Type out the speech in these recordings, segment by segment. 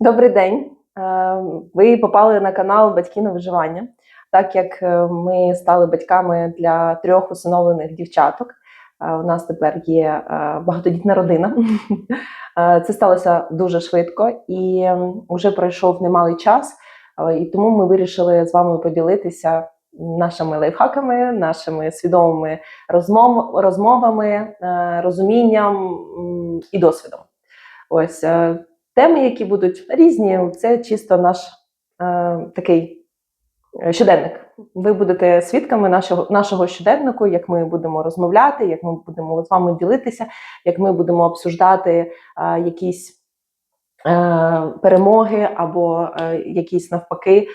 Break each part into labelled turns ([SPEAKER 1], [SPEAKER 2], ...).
[SPEAKER 1] Добрий день. Е, Ви попали на канал Батьки на виживання. Так як е, ми стали батьками для трьох усиновлених дівчаток. е, У нас тепер є багатодітна родина. Це сталося дуже швидко і вже пройшов немалий час. І тому ми вирішили з вами поділитися нашими лайфхаками, нашими свідомими розмов, розмовами, розумінням і досвідом. Ось теми, які будуть різні, це чисто наш е, такий е, щоденник. Ви будете свідками нашого, нашого щоденнику, як ми будемо розмовляти, як ми будемо з вами ділитися, як ми будемо обсуждати е, якісь е, перемоги або е, якісь навпаки,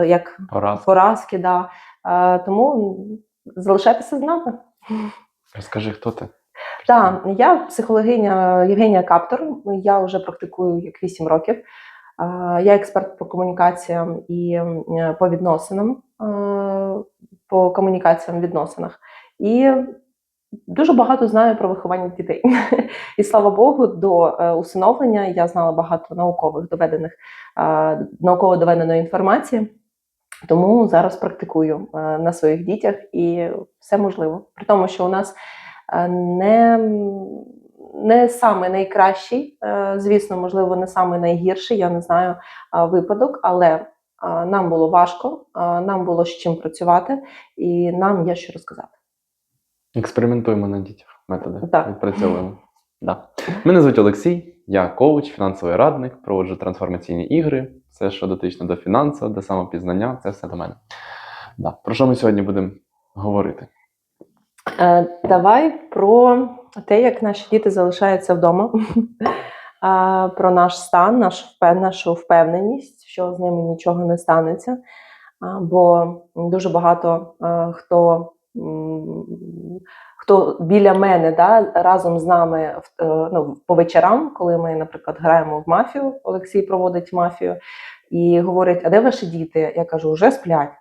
[SPEAKER 1] е, як
[SPEAKER 2] Раз.
[SPEAKER 1] поразки. Да. Е, тому залишайтеся з нами.
[SPEAKER 2] Розкажи, хто ти?
[SPEAKER 1] Так, я психологиня Євгенія Каптор. Я вже практикую як 8 років. Я експерт по комунікаціям і по відносинам, по комунікаціям відносинах. І дуже багато знаю про виховання дітей. І слава Богу, до е, усиновлення я знала багато наукових доведених науково доведеної інформації. Тому зараз практикую е, на своїх дітях і все можливо. При тому, що у нас не, не саме найкращий, е, звісно, можливо, не саме найгірший, я не знаю е, випадок, але е, нам було важко, е, нам було з чим працювати, і нам є що розказати.
[SPEAKER 2] Експериментуємо на дітях. Методи
[SPEAKER 1] Так.
[SPEAKER 2] відпрацьовуємо. Да. Мене звуть Олексій, я коуч, фінансовий радник, проводжу трансформаційні ігри. Все, що дотично до фінансів, до самопізнання, це все до мене. Да. Про що ми сьогодні будемо говорити?
[SPEAKER 1] Е, Давай про те, як наші діти залишаються вдома, про наш стан, нашу впевненість, що з ними нічого не станеться. Бо дуже багато е, хто, хто біля мене да, разом з нами е, ну, по вечорам, коли ми, наприклад, граємо в мафію, Олексій проводить мафію, і говорить: а де ваші діти? Я кажу, вже сплять.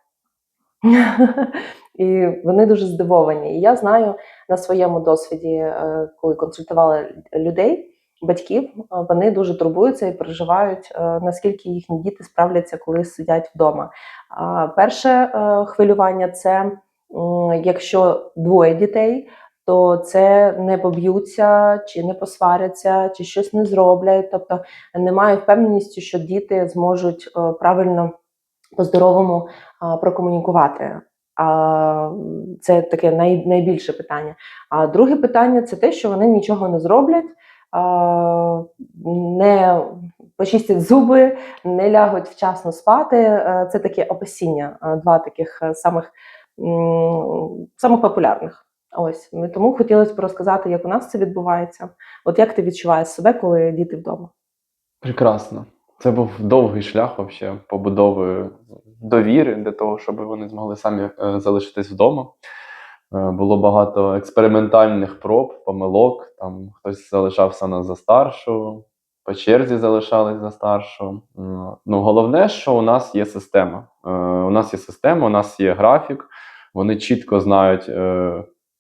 [SPEAKER 1] І вони дуже здивовані. І я знаю на своєму досвіді, е, коли консультувала людей, батьків, е, вони дуже турбуються і переживають, е, наскільки їхні діти справляться, коли сидять вдома. Перше хвилювання це якщо двоє дітей. То це не поб'ються, чи не посваряться, чи щось не зроблять. Тобто немає впевненості, що діти зможуть правильно по-здоровому прокомунікувати. Це таке найбільше питання. А друге питання це те, що вони нічого не зроблять, не почистять зуби, не лягуть вчасно спати. Е, Це таке опасіння, е, два таких е, самих, самих популярних. Ось Ми тому хотілося б розказати, як у нас це відбувається. От як ти відчуваєш себе, коли діти вдома?
[SPEAKER 2] Прекрасно. Це був довгий шлях вообще побудови довіри для того, щоб вони змогли самі е, залишитись вдома. Е, Було багато експериментальних проб, помилок. Там хтось залишався на за старшу, по черзі залишались за старшу. Ну, головне, що у нас є система. Е, У нас є система, у нас є графік. Вони чітко знають.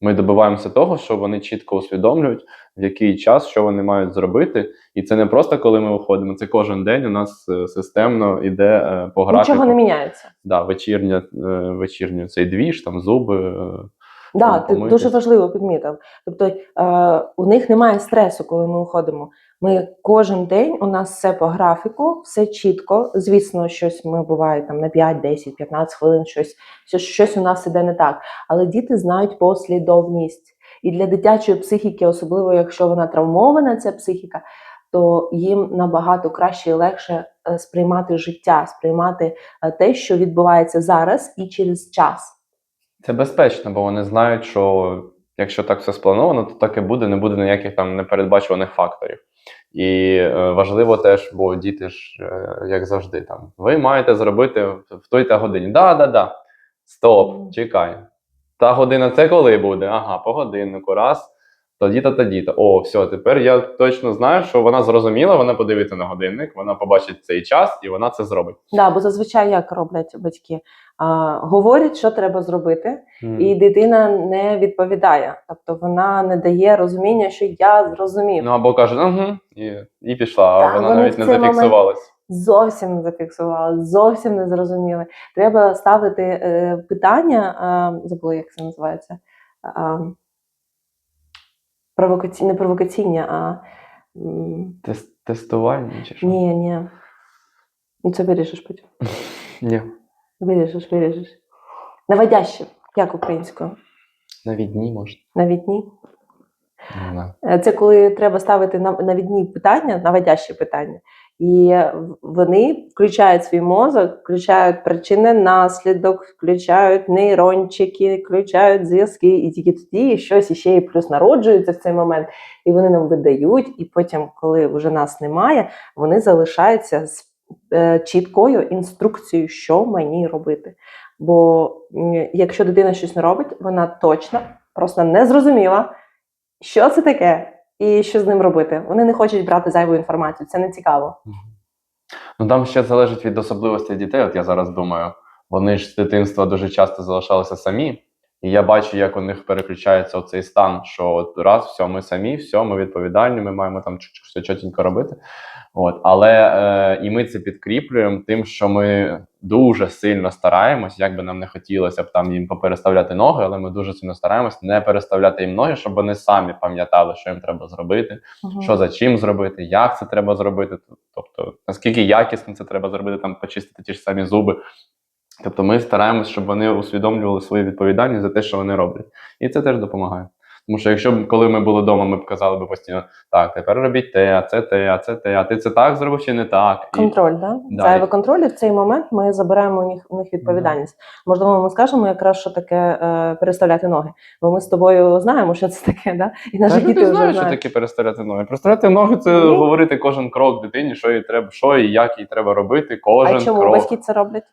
[SPEAKER 2] Ми добиваємося того, що вони чітко усвідомлюють, в який час що вони мають зробити. І це не просто коли ми виходимо, це кожен день у нас е, системно йде е, по графіку.
[SPEAKER 1] Нічого не міняється.
[SPEAKER 2] Да, вечірня, е, вечірню цей двіж, там зуби. е,
[SPEAKER 1] Да,
[SPEAKER 2] Там
[SPEAKER 1] ти
[SPEAKER 2] помитись.
[SPEAKER 1] дуже важливо підмітив. Тобто е, у них немає стресу, коли ми уходимо. Ми кожен день у нас все по графіку, все чітко. Звісно, щось ми буває там на 5, 10, 15 хвилин, щось, щось, у нас іде не так. Але діти знають послідовність. І для дитячої психіки, особливо якщо вона травмована, ця психіка, то їм набагато краще і легше е, сприймати життя, сприймати е, те, що відбувається зараз і через час.
[SPEAKER 2] Це безпечно, бо вони знають, що якщо так все сплановано, то так і буде, не буде ніяких там непередбачуваних факторів. І е, важливо теж, бо діти ж, е, як завжди, там ви маєте зробити в в той та годині. Да, да, да. Стоп, чекай. Та година це коли буде? Ага, по годиннику, раз. Тоді-то, тоді-то. О, все, тепер я точно знаю, що вона зрозуміла, вона подивиться на годинник, вона побачить цей час і вона це зробить.
[SPEAKER 1] Да, бо зазвичай як роблять батьки? А, говорять, що треба зробити,
[SPEAKER 2] М.
[SPEAKER 1] і дитина не відповідає. Тобто вона не дає розуміння, що я зрозумів.
[SPEAKER 2] Ну або каже, угу, і, і пішла, а вона навіть не зафіксувалась.
[SPEAKER 1] зовсім не зафіксували, зовсім не зрозуміли. Треба ставити е, питання, е, забула, як це називається. Е, провокаці... Не провокаційні, а
[SPEAKER 2] Тес- Тестування чи що?
[SPEAKER 1] ні, ні. Ну, це вирішиш потім.
[SPEAKER 2] Ні.
[SPEAKER 1] Вирішиш, вирішиш. Наводяще, як українською?
[SPEAKER 2] Навіть може.
[SPEAKER 1] Навіть ні.
[SPEAKER 2] Не.
[SPEAKER 1] Е, Це коли треба ставити нав- навідні питання, наводящі питання, і вони включають свій мозок, включають причини, наслідок, включають нейрончики, включають зв'язки, і тільки тоді щось іще і плюс народжується в цей момент, і вони нам видають. І потім, коли вже нас немає, вони залишаються з е, чіткою інструкцією, що мені робити. Бо якщо дитина щось не робить, вона точно просто не зрозуміла, що це таке і що з ним робити. Вони не хочуть брати зайву інформацію, це не цікаво.
[SPEAKER 2] Ну там ще залежить від особливостей дітей. От я зараз думаю, вони ж з дитинства дуже часто залишалися самі, і я бачу, як у них переключається цей стан, що от раз, все, ми самі, все, ми відповідальні, ми маємо там все чотенько робити. От, але е, і ми це підкріплюємо тим, що ми дуже сильно стараємось, як би нам не хотілося б там їм попереставляти ноги, але ми дуже сильно стараємось не переставляти їм ноги, щоб вони самі пам'ятали, що їм треба зробити, що за чим зробити, як це треба зробити, тобто наскільки якісно це треба зробити, там почистити ті ж самі зуби. Тобто ми стараємось, щоб вони усвідомлювали свою відповідальність за те, що вони роблять. І це теж допомагає. Тому що якщо б коли ми були вдома, ми б казали б постійно, так, тепер робіть те, а це те, а це те, а ти це так зробив чи не так. І,
[SPEAKER 1] Контроль, да?
[SPEAKER 2] Да,
[SPEAKER 1] Зайвий
[SPEAKER 2] і-
[SPEAKER 1] контроль, і в цей момент ми забираємо у них, у них відповідальність. Можливо, ми скажемо якраз, що таке е, переставляти ноги. Бо ми з тобою знаємо, що це таке, да? і наші діти вже
[SPEAKER 2] знають, що таке переставляти ноги. Переставляти ноги це
[SPEAKER 1] Ні.
[SPEAKER 2] говорити кожен крок дитині, що їй треба, що і як їй треба робити, кожен
[SPEAKER 1] А чому
[SPEAKER 2] крок.
[SPEAKER 1] батьки це роблять?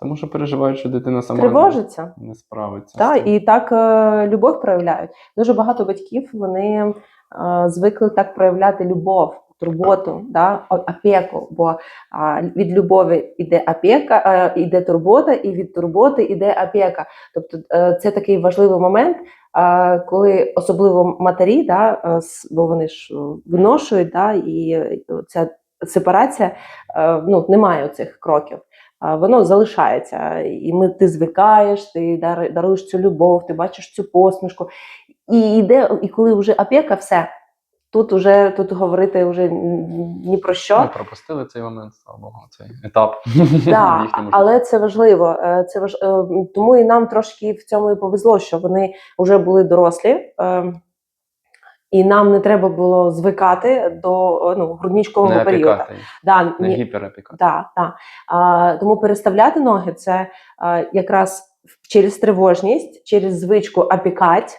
[SPEAKER 2] Тому що переживають, що дитина сама
[SPEAKER 1] Тривожиться.
[SPEAKER 2] не справиться.
[SPEAKER 1] Так, і так е, любов проявляють. Дуже багато батьків вони е, звикли так проявляти любов, турботу, да, о- опеку. Бо а, від любові йде опека, е, йде турбота, і від турботи йде опека. Тобто е, це такий важливий момент, е, коли особливо матері, да, е, с- бо вони ж е, виношують, да, і е, ця сепарація, е, ну, немає цих кроків. Воно залишається, і ми ти звикаєш, ти дар- даруєш цю любов, ти бачиш цю посмішку. І йде, і коли вже опека, все. Тут вже тут говорити вже ні про що.
[SPEAKER 2] Ми пропустили цей момент, слава Богу, цей етап.
[SPEAKER 1] Да, але це важливо. Е, Це важ... е, Тому і нам трошки в цьому і повезло, що вони вже були дорослі, е, і нам не треба було звикати до ну, грудничкового
[SPEAKER 2] не
[SPEAKER 1] періоду. Да,
[SPEAKER 2] не
[SPEAKER 1] ні- Да, да. А, тому переставляти ноги це а, якраз через тривожність, через звичку опікати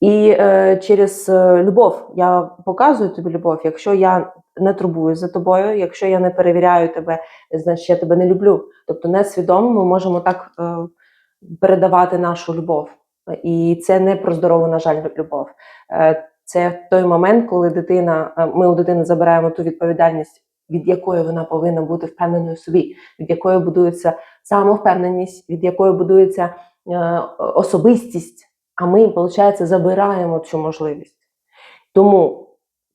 [SPEAKER 1] і е, через е, любов. Я показую тобі любов. Якщо я не турбуюсь за тобою, якщо я не перевіряю тебе, значить я тебе не люблю. Тобто несвідомо ми можемо так е, передавати нашу любов. І це не про здорову, на жаль, любов. Е, це той момент, коли дитина, е, ми у дитини забираємо ту відповідальність, від якої вона повинна бути впевненою в собі, від якої будується самовпевненість, від якої будується е, особистість. А ми, виходить, забираємо цю можливість. Тому,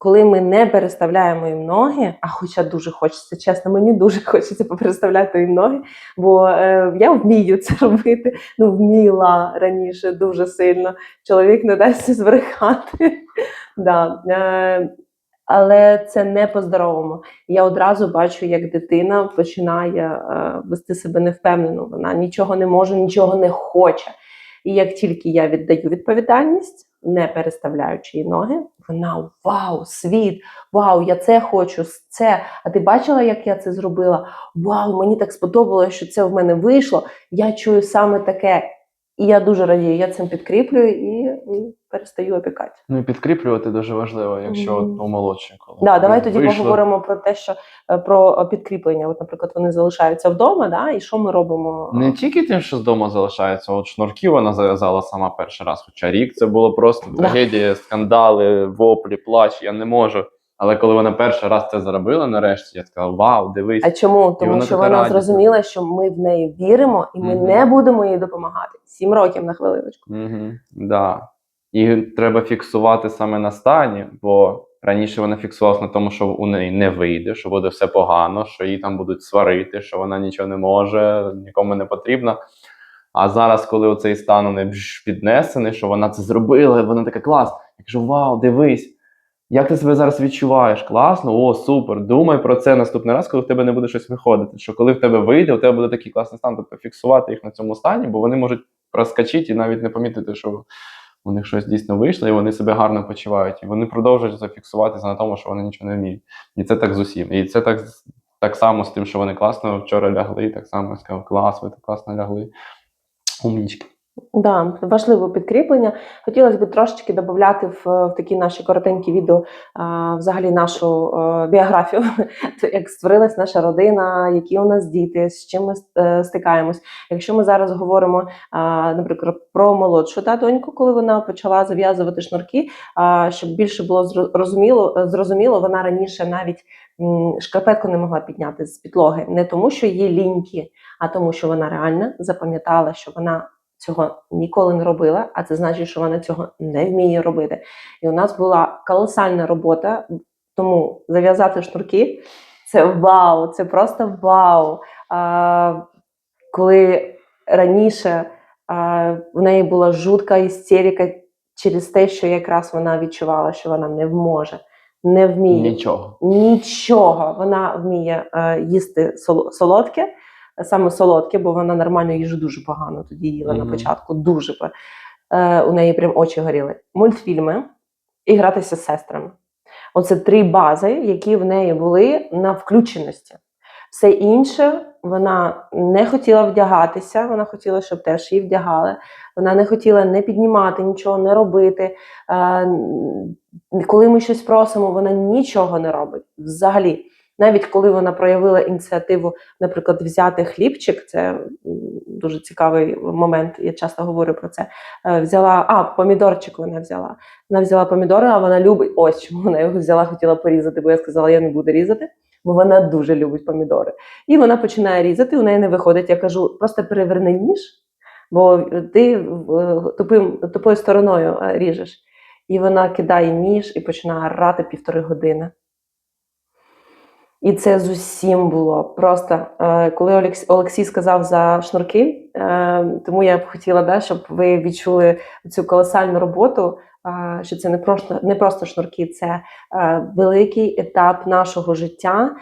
[SPEAKER 1] коли ми не переставляємо їм ноги, а хоча дуже хочеться, чесно, мені дуже хочеться попереставляти їм ноги, бо е, я вмію це робити. Ну, вміла раніше дуже сильно. Чоловік не дасть збрехати. Да. Е, але це не по-здоровому. Я одразу бачу, як дитина починає е, вести себе невпевнено. Вона нічого не може, нічого не хоче. І як тільки я віддаю відповідальність, не переставляючи її ноги, вона вау, світ, вау, я це хочу, це. А ти бачила, як я це зробила? Вау, мені так сподобалося, що це в мене вийшло. Я чую саме таке. І я дуже радію, я цим підкріплюю і, перестаю опікати.
[SPEAKER 2] Ну і підкріплювати дуже важливо, якщо
[SPEAKER 1] Мгм.
[SPEAKER 2] от у молодші. Коли
[SPEAKER 1] Да, давай тоді
[SPEAKER 2] вийшло.
[SPEAKER 1] поговоримо про те, що е, про підкріплення. От, наприклад, вони залишаються вдома, да, і що ми робимо?
[SPEAKER 2] Не тільки тим, що з дому залишається, от шнурки вона зав'язала сама перший раз. Хоча рік це було просто
[SPEAKER 1] Да.
[SPEAKER 2] трагедія, скандали, воплі, плач, я не можу. Але коли вона перший раз це зробила, нарешті, я сказав: Вау, дивись.
[SPEAKER 1] А чому? Тому
[SPEAKER 2] вона
[SPEAKER 1] що вона
[SPEAKER 2] радісна.
[SPEAKER 1] зрозуміла, що ми в неї віримо, і ми
[SPEAKER 2] Мгм.
[SPEAKER 1] не будемо їй допомагати. Сім років на хвилиночку.
[SPEAKER 2] Угу, да. І треба фіксувати саме на стані, бо Раніше вона фіксувалася на тому, що у неї не вийде, що буде все погано, що її там будуть сварити, що вона нічого не може, нікому не потрібна. А зараз, коли оцей стан у піднесений, що вона це зробила, вона така клас. Я кажу: Вау, дивись, як ти себе зараз відчуваєш? Класно, о, супер. Думай про це наступний раз, коли в тебе не буде щось виходити. Що коли в тебе вийде, у тебе буде такий класний стан, тобто фіксувати їх на цьому стані, бо вони можуть проскочити і навіть не помітити, що у них щось дійсно вийшло, і вони себе гарно почувають. І вони продовжують зафіксуватися на тому, що вони нічого не вміють. І це так з усім. І це так, так само з тим, що вони класно вчора лягли, так само сказав, клас, ви так класно лягли. Умнічки.
[SPEAKER 1] Да, важливе підкріплення. Хотілося б трошечки додати в, в такі наші коротенькі відео а, взагалі нашу е, біографію, як створилась наша родина, які у нас діти, з чим ми е, стикаємось. Якщо ми зараз говоримо, а, наприклад, про молодшу та доньку, коли вона почала зав'язувати шнурки, а, щоб більше було зро- розуміло, е, зрозуміло, вона раніше навіть м, шкарпетку не могла підняти з підлоги, не тому, що її ліньки, а тому, що вона реально запам'ятала, що вона цього ніколи не робила, а це значить, що вона цього не вміє робити. І у нас була колосальна робота, тому зав'язати шнурки це вау, це просто вау. А, коли раніше а, в неї була жутка істерика через те, що якраз вона відчувала, що вона не вможе, не вміє
[SPEAKER 2] Нічого.
[SPEAKER 1] нічого. Вона вміє е, їсти солодке, саме солодке, бо вона нормально їжу дуже погано тоді їла на початку. Дуже е, у неї прям очі горіли. Мультфільми і гратися з сестрами. Оце три бази, які в неї були на включеності. Все інше вона не хотіла вдягатися, вона хотіла, щоб теж її вдягали. Вона не хотіла не піднімати нічого, не робити. Е, коли ми щось просимо, вона нічого не робить взагалі. Навіть коли вона проявила ініціативу, наприклад, взяти хлібчик, це дуже цікавий момент, я часто говорю про це. е, Взяла, а, помідорчик вона взяла. Вона взяла помідори, а вона любить. Ось чому вона його взяла, хотіла порізати, бо я сказала, я не буду різати, бо вона дуже любить помідори. І вона починає різати, у неї не виходить. Я кажу, просто переверни ніж, бо ти е, тупим, тупою стороною е, ріжеш. І вона кидає ніж і починає рати півтори години. І це з усім було. Просто е, коли Олекс- Олексій сказав за шнурки, е, тому я б хотіла, да, щоб ви відчули цю колосальну роботу, е, що це не просто, не просто шнурки, це великий етап нашого життя,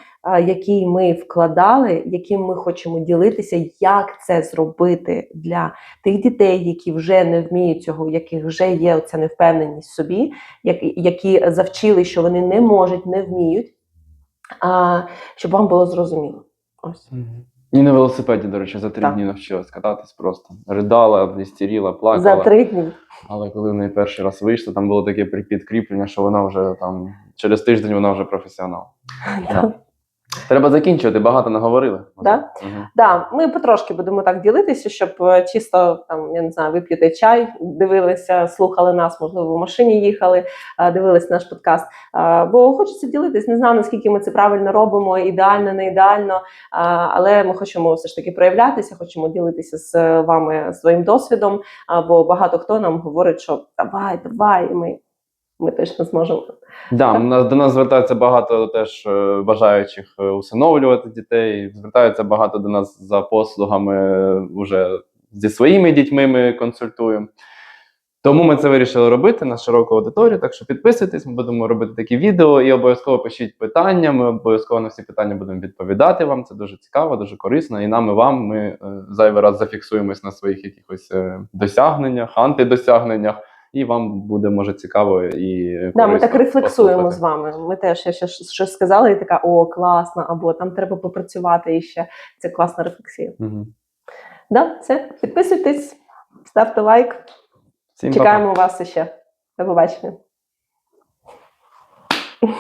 [SPEAKER 1] який ми вкладали, яким ми хочемо ділитися, як це зробити для тих дітей, які вже не вміють цього, яких вже є оця невпевненість в собі, які завчили, що вони не можуть, не вміють, а, щоб вам було зрозуміло. Ось.
[SPEAKER 2] І на велосипеді, до речі, за три
[SPEAKER 1] Так.
[SPEAKER 2] дні навчилась кататись просто. Ридала, істеріла,
[SPEAKER 1] За три дні.
[SPEAKER 2] Але коли в неї перший раз вийшло, там було таке при- підкріплення, що вона вже там через тиждень вона вже професіонал. Да. Треба закінчувати, багато наговорили.
[SPEAKER 1] Да?
[SPEAKER 2] Мгм.
[SPEAKER 1] Да, ми потрошки будемо так ділитися, щоб е, чисто там, я не знаю, вип'єте чай, дивилися, слухали нас, можливо, в машині їхали, е, дивились наш подкаст. Е, Бо хочеться ділитись, не знаю, наскільки ми це правильно робимо, ідеально, не ідеально. Але ми хочемо все ж таки проявлятися, хочемо ділитися з вами своїм досвідом. Бо багато хто нам говорить, що давай, давай, і ми, ми точно зможемо.
[SPEAKER 2] Да, нас- до нас звертається багато теж е, бажаючих е, усиновлювати дітей. Звертаються багато до нас за послугами е, уже зі своїми дітьми ми консультуємо. Тому ми це вирішили робити на широку аудиторію. Так що підписуйтесь, ми будемо робити такі відео і обов'язково пишіть питання. Ми обов'язково на всі питання будемо відповідати вам. Це дуже цікаво, дуже корисно. І нам і вам ми е, зайвий раз зафіксуємось на своїх якихось е, досягненнях, антидосягненнях. І вам буде може цікаво і
[SPEAKER 1] Да, ми так рефлексуємо
[SPEAKER 2] послухати.
[SPEAKER 1] з вами. Ми теж я ще щось сказала, і така о, класно, або там треба попрацювати і ще. Це класна рефлексія.
[SPEAKER 2] Угу.
[SPEAKER 1] Да, все, підписуйтесь, ставте лайк.
[SPEAKER 2] Всім
[SPEAKER 1] Чекаємо вас ще. До побачення.
[SPEAKER 2] па-па.